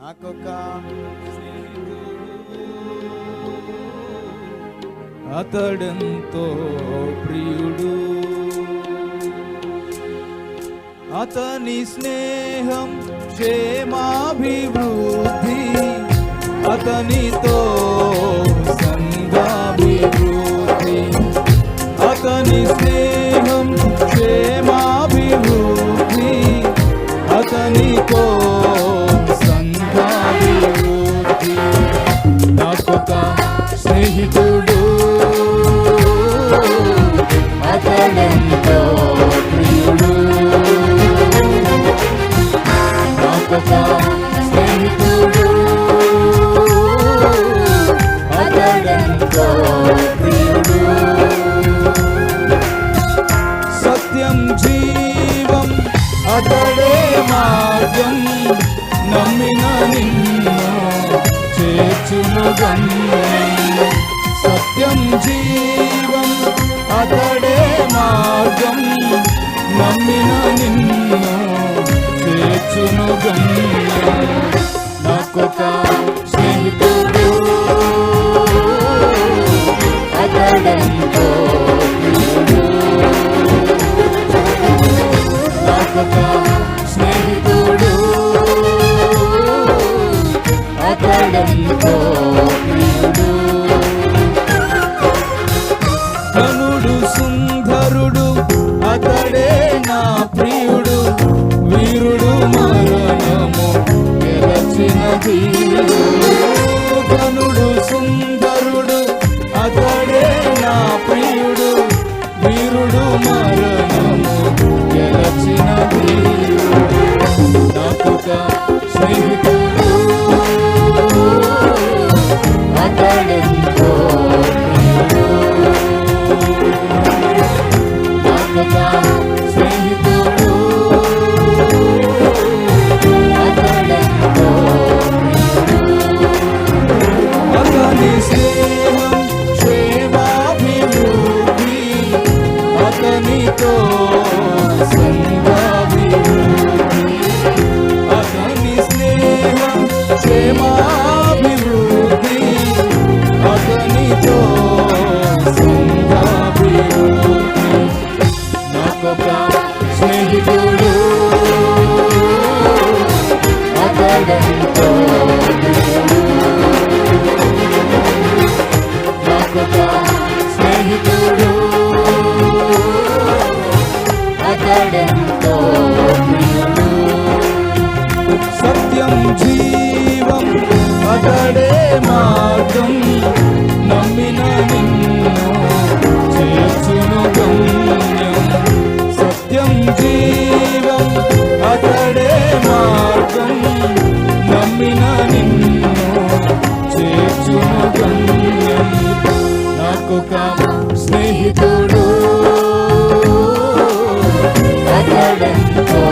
నాకొక అతడంతో ప్రియుడు. అతని స్నేహం క్షేమాభివృద్ధి. అతనితో అతడే మార్గం నమ్మిన నిన్ను చేర్చును గమ్యం సత్యం జీవం అతడే అతడెంతో సుందరుడు అతడే నా ప్రియుడు. వీరుడు మరణము గెలచిన ధీరుడు సుందరుడు అతడే నా ప్రియుడు. వీరుడు మరణము గెలచిన స్నేహితుడు నాకొక స్నేహితుడు. అతడంతో నాకొక స్నేహితుడు అతడెంతో సత్యం జీవం అతడే మార్గం. నమ్మిన నిన్ను అతడే మార్గం నమ్మిన నిన్ను చేర్చును గమ్యం. నాకొక స్నేహితుడు. అతడెంతో